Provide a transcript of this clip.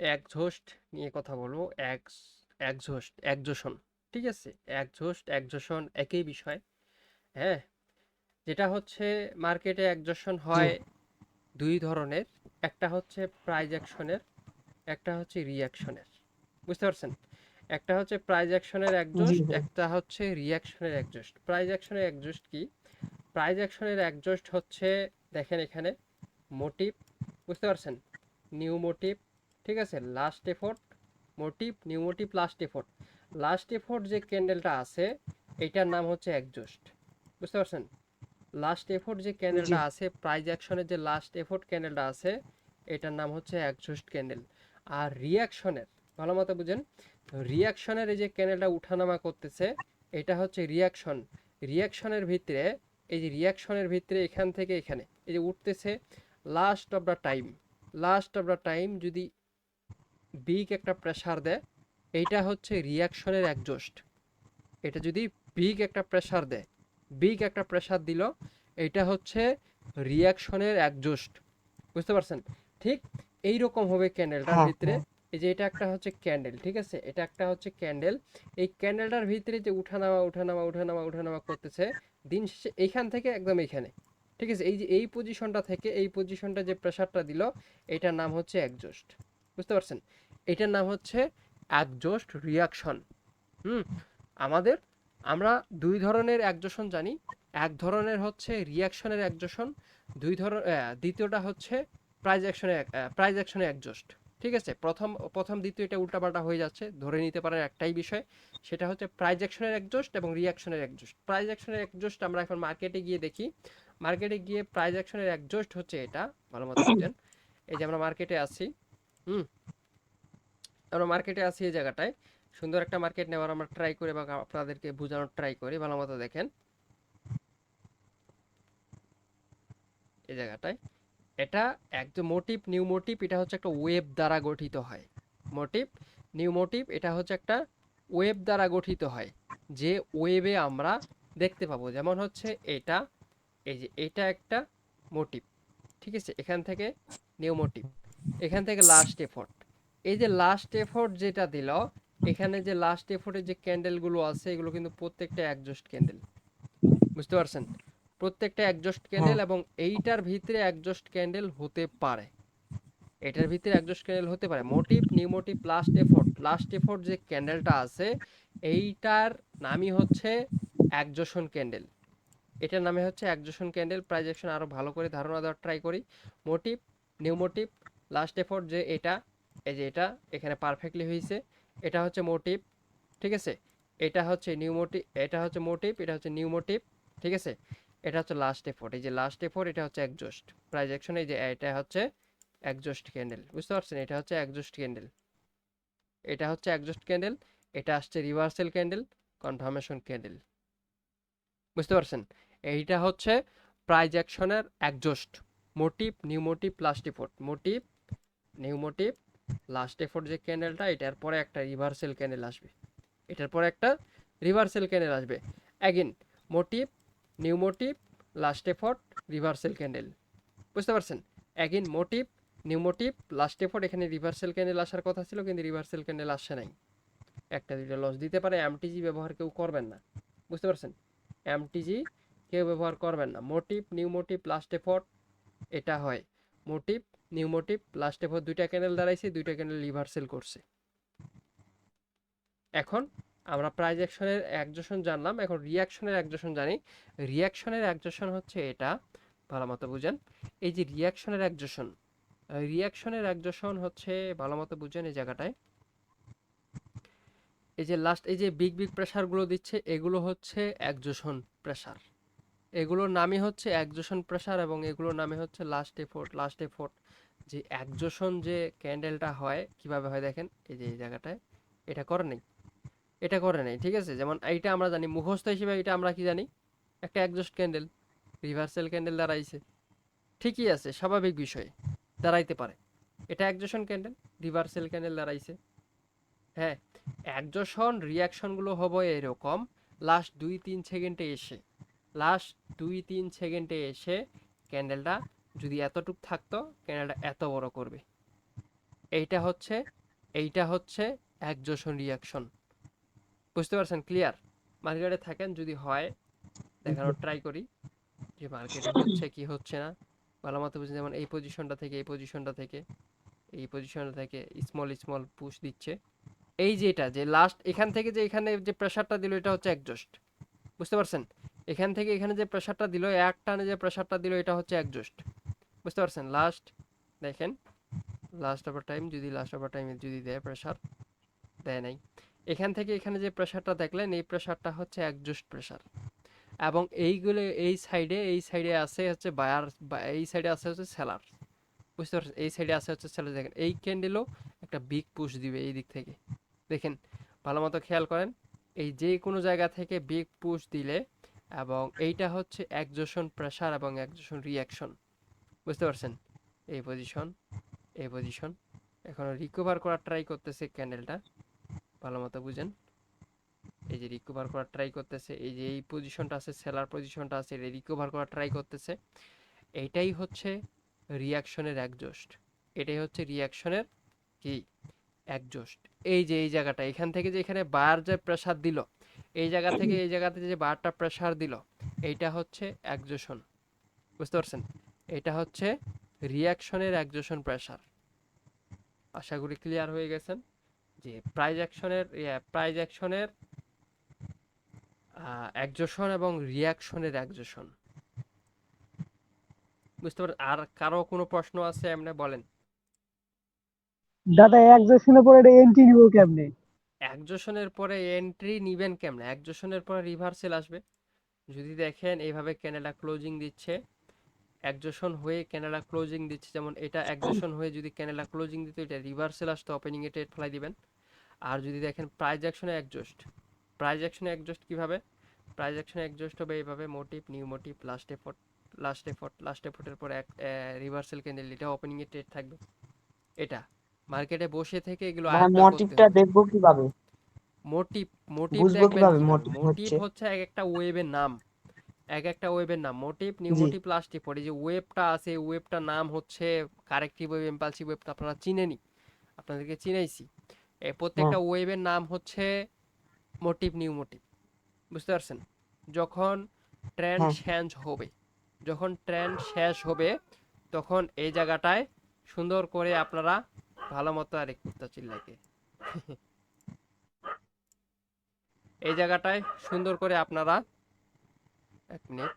একঝোস্ট নিয়ে কথা বলব এক একঝোস্ট একজোশন ঠিক আছে? একঝোস্ট একজোশন একই বিষয় হ্যাঁ? যেটা হচ্ছে মার্কেটে একজোশন হয় দুই ধরনের একটা হচ্ছে প্রাইজ অ্যাকশনের একটা হচ্ছে রিঅ্যাকশনের বুঝতে পারছেন? একটা হচ্ছে প্রাইজ অ্যাকশনের একজোস্ট একটা হচ্ছে রিঅ্যাকশনের একজোস্ট প্রাইজ অ্যাকশনের একজোস্ট কি? প্রাইজ অ্যাকশনের একজোস্ট হচ্ছে দেখেন এখানে মোটিভ বুঝতে পারছেন? নিউ মোটিভ ঠিক আছে? Last effort motive new motive last effort last effort যে ক্যান্ডেলটা আছে এটার নাম হচ্ছে একজোস্ট বুঝতে পারছেন? লাস্ট এফোর্ট যে ক্যান্ডেলটা আছে প্রাইজ অ্যাকশনের যে লাস্ট এফোর্ট ক্যান্ডেলটা আছে এটার নাম হচ্ছে একজোস্ট ক্যান্ডেল আর রিয়াকশনের ভালো মতো বুঝেন? রিয়াকশনের এই যে ক্যান্ডেলটা উঠানামা করতেছে এটা হচ্ছে রিয়াকশন রিয়াকশনের ভিতরে এই যে রিয়াকশনের ভিতরে এখান থেকে এখানে এই যে উঠতেছে last of the time last of the time যদি বিগ একটা প্রেসার দেয় এইটা হচ্ছে রিয়াকশনের একজোস্ট এটা যদি বিগ একটা প্রেসার দেয় বিগ একটা প্রেসার দিল এইটা হচ্ছে রিয়াকশনের একজোস্ট বুঝতে পারছেন? ঠিক এই রকম হবে ক্যান্ডেলটার হ্যাঁ, ভিতরে। হ্যাঁ। এই যে এটা একটা হচ্ছে ক্যান্ডেল ঠিক আছে? এটা একটা হচ্ছে ক্যান্ডেল এই ক্যান্ডেলটার ভিতরে যে উঠানামা উঠানামা উঠানামা উঠানামা করতেছে দিন শেষে এইখান থেকে একদম এইখানে। ঠিক আছে? এই যে এই পজিশনটা থেকে এই পজিশনটা যে প্রেসারটা দিল এটার নাম হচ্ছে একজোস্ট বুঝতে পারছেন? এটার নাম হচ্ছে একজোস্ট রিয়াকশন। হুম, আমাদের, আমরা দুই ধরনের একজোশন জানি। এক ধরনের হচ্ছে রিয়াকশনের একজোশন দুই ধরনের দ্বিতীয়টা হচ্ছে প্রাইজ অ্যাকশনের প্রাইজ অ্যাকশনের একজোস্ট ঠিক আছে? প্রথম প্রথম দ্বিতীয় এটা উল্টাপাল্টা হয়ে যাচ্ছে, ধরে নিতে পারেন একটাই বিষয়, সেটা হচ্ছে প্রাইজ অ্যাকশনের একজোস্ট এবং রিয়াকশনের একজোস্ট প্রাইজ অ্যাকশনের একজোস্ট আমরা এখন মার্কেটে গিয়ে দেখি। মার্কেটে গিয়ে প্রাইজ অ্যাকশনের একজোস্ট হচ্ছে এটা, ভালো মতো বুঝেন। এই যে আমরা মার্কেটে আছি, হুম আমরা মার্কেটে আছি এই জায়গাটায়। সুন্দর একটা মার্কেট নেওয়ার আমরা ট্রাই করি বা আপনাদেরকে বোঝানোর ট্রাই করি, ভালো মতো দেখেন। এই জায়গাটায়। এটা একদম মোটিভ নিউ মোটিভ এটা হচ্ছে একটা ওয়েব দ্বারা গঠিত হয়। মোটিভ নিউ মোটিভ এটা হচ্ছে একটা ওয়েব দ্বারা গঠিত হয়। যে ওয়েবে আমরা দেখতে পাবো। যেমন হচ্ছে এটা, এই যে এটা একটা মোটিভ ঠিক আছে? এখান থেকে নিউ মোটিভ এখান থেকে লাস্ট এফোর্ট এই যে লাস্ট এফোর্ট যেটা দিল এখানে যে লাস্ট এফোর্টের যে ক্যান্ডেলগুলো আছে এগুলো কিন্তু প্রত্যেকটা একজস্ট ক্যান্ডেল বুঝতে পারছেন? প্রত্যেকটা একজস্ট ক্যান্ডেল এবং এইটার ভিতরে একজস্ট ক্যান্ডেল হতে পারে। এটার ভিতরে একজস্ট ক্যান্ডেল হতে পারে। Motive new motive last effort last effort যে ক্যান্ডেলটা আছে এইটার নামই হচ্ছে একজোশন ক্যান্ডেল এটার নামে হচ্ছে একজোশন ক্যান্ডেল প্রাইজেকশন আরও ভালো করে ধারণা দেওয়ার ট্রাই করি। Motive new motive last effort যে এটা এই যে এটা এখানে পারফেক্টলি হয়েছে এটা হচ্ছে মোটিভ ঠিক আছে? এটা হচ্ছে নিউ মোটিভ এটা হচ্ছে মোটিভ এটা হচ্ছে নিউ মোটিভ ঠিক আছে? এটা হচ্ছে লাস্ট এফোর্ট এই যে লাস্ট এফোর্ট এটা হচ্ছে একজস্ট প্রাইজেকশন এই যে এটা হচ্ছে একজস্ট ক্যান্ডেল বুঝতে পারছেন? এটা হচ্ছে একজস্ট ক্যান্ডেল এটা হচ্ছে একজস্ট ক্যান্ডেল এটা আসছে রিভার্সাল ক্যান্ডেল কনফার্মেশন ক্যান্ডেল বুঝতে পারছেন? এইটা হচ্ছে প্রাইজ অ্যাকশনের exhaust motive new motive last effort motive new motive last effort যে ক্যান্ডেলটা এটার পরে একটা রিভার্সেল ক্যান্ডেল আসবে। এটার পরে একটা রিভার্সেল ক্যান্ডেল আসবে। Again motive new motive last effort reversal candle বুঝতে পারছেন? Again motive new motive last effort এখানে রিভার্সেল ক্যান্ডেল আসার কথা ছিল, কিন্তু রিভার্সেল ক্যান্ডেল আসে নাই। একটা, দুইটা লস দিতে পারে এমটিজি ব্যবহার কেউ করবেন না। বুঝতে পারছেন? এমটিজি কেউ ব্যবহার করবেন না। Motive new motive last effort এটা হয়। Motive new motive last effort দুইটা ক্যান্ডেল দাঁড়াইছে, দুইটা ক্যান্ডেল রিভার্সেল করছে। এখন আমরা প্রাইজ অ্যাকশনের একজোশন জানলাম, এখন রিয়াকশনের একজোশন জানি। রিয়াকশনের একজোশন হচ্ছে এটা, ভালো মতো বুঝেন। এই যে রিয়াকশনের একজোশন রিয়াকশনের একজোশন হচ্ছে, ভালো মতো বুঝেন এই জায়গাটায়। এই যে লাস্ট এই যে বিগ বিগ প্রেসারগুলো দিচ্ছে, এগুলো হচ্ছে একজোশন প্রেসার এগুলোর নামই হচ্ছে একজোশন প্রেসার এবং এগুলোর নামে হচ্ছে লাস্ট এফোর্ট লাস্ট এফোর্ট যে একজোশন যে ক্যান্ডেলটা হয়, কীভাবে হয় দেখেন? এই যে, এই জায়গাটায়। এটা করে নেই। এটা করে নেই, ঠিক আছে? যেমন এইটা আমরা জানি, মুখস্থ হিসেবে এটা আমরা কি জানি? একটা একজস্ট ক্যান্ডেল, রিভার্সেল ক্যান্ডেল দাঁড়াইছে। ঠিকই আছে, স্বাভাবিক বিষয়ে, দাঁড়াইতে পারে। এটা একজোশন ক্যান্ডেল, রিভার্সেল ক্যান্ডেল দাঁড়াইছে। হ্যাঁ একজোশন রিয়াকশনগুলো হবে এরকম লাস্ট দুই, তিন সেকেন্ডে এসে। লাস্ট দুই তিন সেকেন্ডে এসে ক্যান্ডেলটা যদি এতটুক থাকতো, ক্যান্ডেলটা এত বড় করবে। এইটা হচ্ছে এইটা হচ্ছে একজোশন রিয়াকশন বুঝতে পারছেন? ক্লিয়ার মার্কেটে থাকেন, যদি হয়, দেখানোর ট্রাই করি। যে মার্কেটে হচ্ছে, কি হচ্ছে না? ভালো মতো বুঝে যেমন এই পজিশনটা থেকে, এই পজিশনটা থেকে, এই পজিশনটা থেকে স্মল স্মল পুশ দিচ্ছে। এই যে এটা, যে লাস্ট এখান থেকে যে এখানে যে প্রেসারটা দিল, এটা হচ্ছে একজস্ট বুঝতে পারছেন? এখান থেকে এখানে যে প্রেশারটা দিল, এক টানে যে প্রেসারটা দিল, এটা হচ্ছে একজস্ট বুঝতে পারছেন? লাস্ট দেখেন লাস্ট ওভার টাইম যদি লাস্ট ওভার টাইমে যদি দেয় প্রেসার দেয় নাই। এখান থেকে এখানে যে প্রেশারটা দেখলেন, এই প্রেসারটা হচ্ছে একজস্ট প্রেশার এবং এইগুলো, এই সাইডে এই সাইডে আছে হচ্ছে বায়ার এই সাইডে আছে হচ্ছে সেলার বুঝতে পারছেন? এই সাইডে আছে হচ্ছে সেলার দেখেন, এই ক্যান্ডেলও একটা বিগ পুশ দিবে এই দিক থেকে। দেখেন, ভালো মতো খেয়াল করেন, এই যে কোনো জায়গা থেকে বিগ পুশ দিলে এবং এইটা হচ্ছে একজোশন প্রেসার এবং একজোশন রিয়াকশন বুঝতে পারছেন? এই পজিশন এই পজিশন এখন রিকভার করার ট্রাই করতেছে ক্যান্ডেলটা ভালো মতো বুঝেন? এই যে রিকভার করার ট্রাই করতেছে, এই যে এই পজিশনটা আছে সেলার পজিশনটা আছে, এটা রিকভার করার ট্রাই করতেছে। এইটাই হচ্ছে রিয়াকশনের একজোস্ট এটাই হচ্ছে রিয়াকশনের কি? একজোস্ট এই যে এই জায়গাটা, এখান থেকে যে এখানে বার যে প্রেসার দিল এই জায়গা থেকে এই জায়গাতে যে বারটা প্রেসার দিল, এইটা হচ্ছে একজোশন বুঝতে পারছেন? এটা হচ্ছে রিয়াকশনের একজোশন প্রেসার আশা করি ক্লিয়ার হয়ে গেছেন? যে প্রাইজ অ্যাকশনের প্রাইজ অ্যাকশনের একজোশন এবং রিয়াকশনের একজোশন বুঝতে পারেন আর কারও কোনো প্রশ্ন আছে? এমনি বলেন। দাদা একজনের পরে এটা এন্ট্রি নিব কেমনে? একজোশনের পরে এন্ট্রি নিবেন কেমনে? একজোশনের পরে রিভার্সেল আসবে। যদি দেখেন এইভাবে ক্যানেডা ক্লোজিং দিচ্ছে একজোশন হয়ে ক্যানেডা ক্লোজিং দিচ্ছে, যেমন এটা একজোশন হয়ে যদি ক্যানেডা ক্লোজিং দিত, এটা রিভার্সেল আসতো ওপেনিং এ ট্রেড ফেলাই দিবেন। আর যদি দেখেন প্রাইজ অ্যাকশনে একজোস্ট প্রাইজ অ্যাকশনে একজোস্ট কীভাবে? প্রাইজ অ্যাকশনে একজোস্ট হবে এইভাবে motive new motive last effort last effort last এফোর্টের পরে এক রিভার্সেল ক্যান্ডেল এটা ওপেনিং এ ট্রেড থাকবে। এটা। মার্কেটে বসে থেকে এগুলো মানে আয়ত্ত করতে মোটিভটা দেখব কীভাবে? মোটিভ মোটিভ বুঝব কীভাবে? মোটিভ মোটিভ হচ্ছে? এক একটা ওয়েবের নাম। এক একটা ওয়েবের নাম। Motive new. মোটিভ লাস্ট টিপট যে ওয়েবটা আছে ওয়েবটার নাম হচ্ছে কারেক্টিভ ওয়েব এম্পালসিভ ওয়েব তো আপনারা চিনেনি? আপনাদেরকে চিনাইছি। এই প্রত্যেকটা ওয়েবের নাম হচ্ছে মোটিভ নিউ মোটিভ বুঝতে পারছেন? যখন ট্রেন্ড হ্যাঁ। চেঞ্জ হবে যখন ট্রেন্ড শেষ হবে তখন এই জায়গাটায় সুন্দর করে আপনারা ভালো মতো আর একটু চিল্লাকে এই জায়গাটায় সুন্দর করে আপনারা এক মিনিট